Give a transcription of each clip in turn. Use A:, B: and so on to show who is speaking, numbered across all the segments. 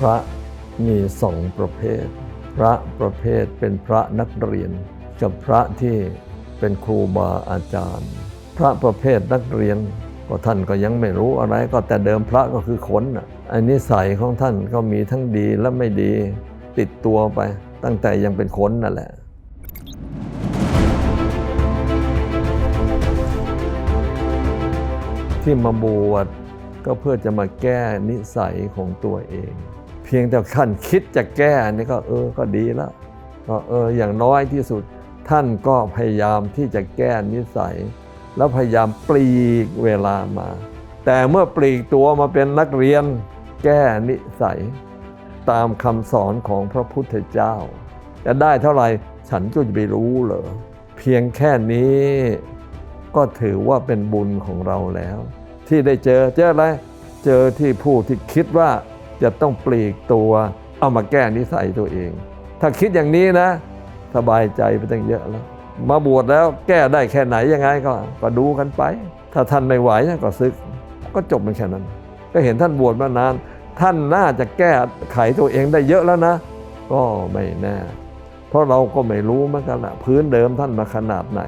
A: พระมีสองประเภท พระประเภทเป็นพระนักเรียน กับพระที่เป็นครูบาอาจารย์ พระประเภทนักเรียนก็ท่านก็ยังไม่รู้อะไรก็แต่เดิมพระก็คือคนน่ะอันนิสัยของท่านก็มีทั้งดีและไม่ดีติดตัวไป ตั้งแต่ยังเป็นคนนั่นแหละที่มาบวชก็เพื่อจะมาแก้นิสัยของตัวเอง พียงแต่ขั้นคิดจะแก้นี่ก็เออก็ดีแล้วก็เอออย่างน้อยที่สุดท่านก็พยายามที่จะแก้นิสัย แล้วพยายามปลีกเวลามา แต่เมื่อปลีกตัวมาเป็นนักเรียนแก้นิสัย ตามคำสอนของพระพุทธเจ้า จะได้เท่าไหร่ฉันก็จะไปรู้เหรอเพียงแค่นี้ก็ถือว่าเป็นบุญของเราแล้ว ที่ได้เจอเจออะไร เจอที่ผู้ที่คิดว่า จะต้องปลีกตัวเอามาแก้นิสัยตัวเอง ถ้าคิดอย่างนี้นะ สบายใจไปตั้งเยอะแล้ว มาบวชแล้วแก้ได้แค่ไหนยังไงก็ก็ดูกันไป ถ้าท่านไม่ไหวก็ซึก ก็จบมันแค่นั้น ก็เห็นท่านบวชมานาน ท่านน่าจะแก้ไขตัวเองได้เยอะแล้วนะ ก็ไม่แน่ เพราะเราก็ไม่รู้เหมือนกันละพื้นเดิมท่านมาขนาดไหน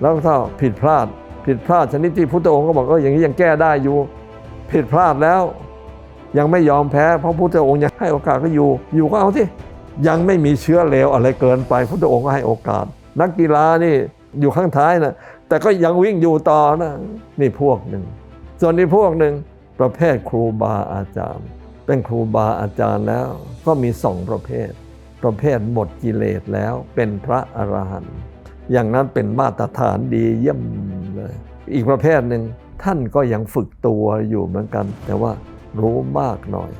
A: แล้วถ้าผิดพลาดผิดพลาดชนิดที่พุทธองค์ก็บอกเอออย่างนี้ยังแก้ได้อยู่ ผิดพลาดแล้ว ยังไม่ยอมแพ้เพราะพุทธองค์ยังให้โอกาสก็อยู่ อยู่ก็เอาที่ยังไม่มีเชื้อเลวอะไรเกินไปพุทธองค์ก็ให้โอกาส นักกีฬานี่อยู่ข้างท้ายนะแต่ก็ยังวิ่งอยู่ต่อนะนี่พวกหนึ่ง ส่วนนี้พวกหนึ่งประเภทครูบาอาจารย์ เป็นครูบาอาจารย์แล้วก็มีสองประเภท ประเภทหมดกิเลสแล้วเป็นพระอรหันต์อย่างนั้นเป็นมาตรฐานดีเยี่ยมเลยอีกประเภทหนึ่งท่านก็ยังฝึกตัวอยู่เหมือนกัน แต่ว่า รู้มากหน่อย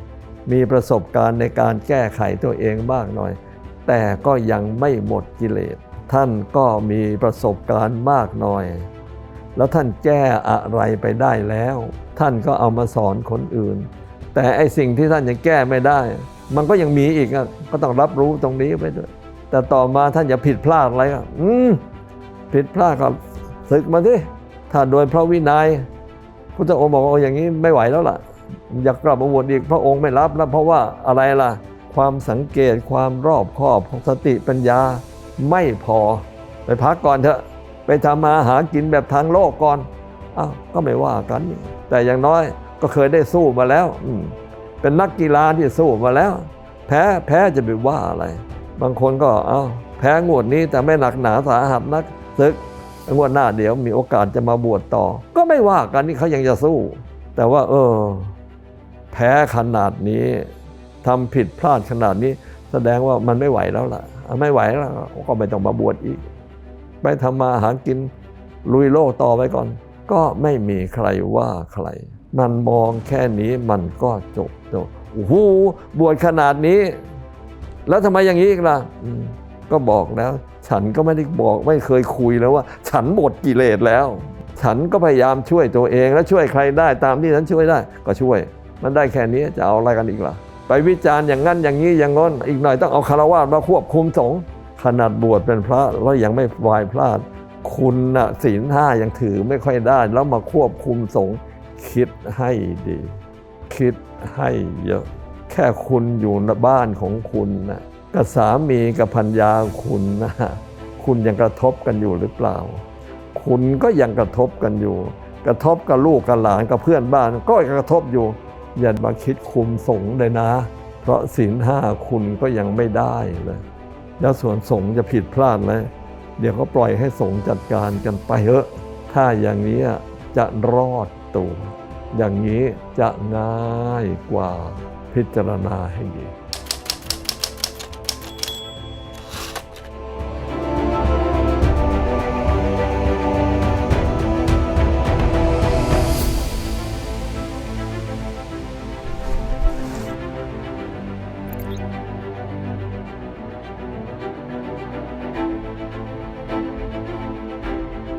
A: มีประสบการณ์ในการแก้ไขตัวเองมากหน่อย แต่ก็ยังไม่หมดกิเลส ท่านก็มีประสบการณ์มากหน่อย แล้วท่านแก้อะไรไปได้แล้ว ท่านก็เอามาสอนคนอื่น แต่ไอสิ่งที่ท่านยังแก้ไม่ได้ มันก็ยังมีอีกอะก็ต้องรับรู้ตรงนี้ไปด้วย แต่ต่อมาท่านอย่าผิดพลาดอะไรก็อืมผิดพลาดก็ศึกมาสิถ้าโดยพระวินัย พุทธองค์บอกว่าอย่างนี้ไม่ไหวแล้วล่ะ อยากกลับมาบวชอีกพระองค์ไม่รับแล้วเพราะว่าอะไรล่ะ ความสังเกตความรอบคอบของสติปัญญาไม่พอ ไปพักก่อนเถอะไปทำมาหากินแบบทางโลกก่อนอ้าวก็ไม่ว่ากันนี่แต่อย่างน้อยก็เคยได้สู้มาแล้ว เป็นนักกีฬาที่สู้มาแล้ว แพ้แพ้จะไปว่าอะไร บางคนก็เอาแพ้งวดนี้แต่ไม่หนักหนาสาหัสนักซึกงวดหน้าเดี๋ยวมีโอกาสจะมาบวชต่อ ก็ไม่ว่ากันนี่เขายังจะสู้ แต่ว่า เออ แพ้ขนาดนี้ทำผิดพลาดขนาดนี้ แสดงว่ามันไม่ไหวแล้วล่ะ ไม่ไหวแล้วก็ไม่ต้องมาบวชอีก ไปทำมาหากินลุยโลกต่อไปก่อน ก็ไม่มีใครว่าใคร มันมองแค่นี้มันก็จบจบโอ้โหบวชขนาดนี้ แล้วทำไมอย่างนี้อีกล่ะก็บอกแล้ว ฉันก็ไม่ได้บอกไม่เคยคุยแล้วว่า ฉันหมดกิเลสแล้ว ฉันก็พยายามช่วยตัวเองแล้วช่วยใครได้ตามที่ฉันช่วยได้ก็ช่วย มันได้แค่นี้จะเอาอะไรกันอีกล่ะ ไปวิจารณ์อย่างนั้นอย่างนี้อย่างง้น อีกหน่อยต้องเอาคารวะมาควบคุมสงฆ์ขนาดบวชเป็นพระแล้วยังไม่วายพลาด คุณนะศีลห้ายังถือไม่ค่อยได้ แล้วมาควบคุมสงฆ์คิดให้ดี คิดให้เยอะ แค่คุณอยู่ในบ้านของคุณนะกับสามีกับพัญญาคุณนะคุณยังกระทบกันอยู่หรือเปล่า คุณก็ยังกระทบกันอยู่ กระทบกับลูกกับหลานกับเพื่อนบ้าน ก็กระทบอยู่ อย่ามาคิดคุมสงเลยนะ เพราะศีลห้าคุณก็ยังไม่ได้เลยแล้วส่วนสงจะผิดพลาดเลยเดี๋ยวก็ปล่อยให้สงจัดการกันไปเถอะ ถ้าอย่างนี้จะรอดตัว อย่างนี้จะง่ายกว่าพิจารณาให้ดี